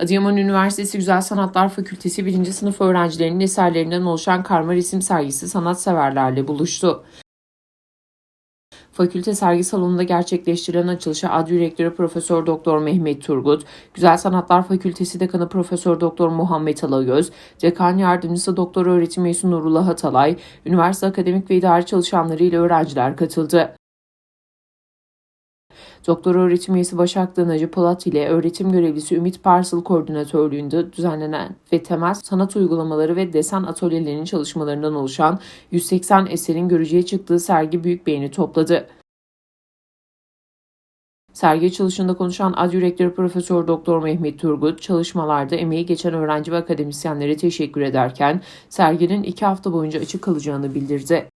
Adıyaman Üniversitesi Güzel Sanatlar Fakültesi 1. sınıf öğrencilerinin eserlerinden oluşan karma resim sergisi sanatseverlerle buluştu. Fakülte sergi salonunda gerçekleştirilen açılışa Adli Rektörü Profesör Doktor Mehmet Turgut, Güzel Sanatlar Fakültesi Dekanı Profesör Doktor Muhammed Alagöz, Dekan Yardımcısı Doktor Öğretim Üyesi Nurullah Atalay, üniversite akademik ve idari çalışanları ile öğrenciler katıldı. Doktor öğretim üyesi Başak Danacı Polat ile öğretim görevlisi Ümit Parsıl koordinatörlüğünde düzenlenen ve temel sanat uygulamaları ve desen atölyelerinin çalışmalarından oluşan 180 eserin görücüye çıktığı sergi büyük beğeni topladı. Sergi açılışında konuşan Adli Rektörü Profesör Doktor Mehmet Turgut, çalışmalarda emeği geçen öğrenci ve akademisyenlere teşekkür ederken serginin iki hafta boyunca açık kalacağını bildirdi.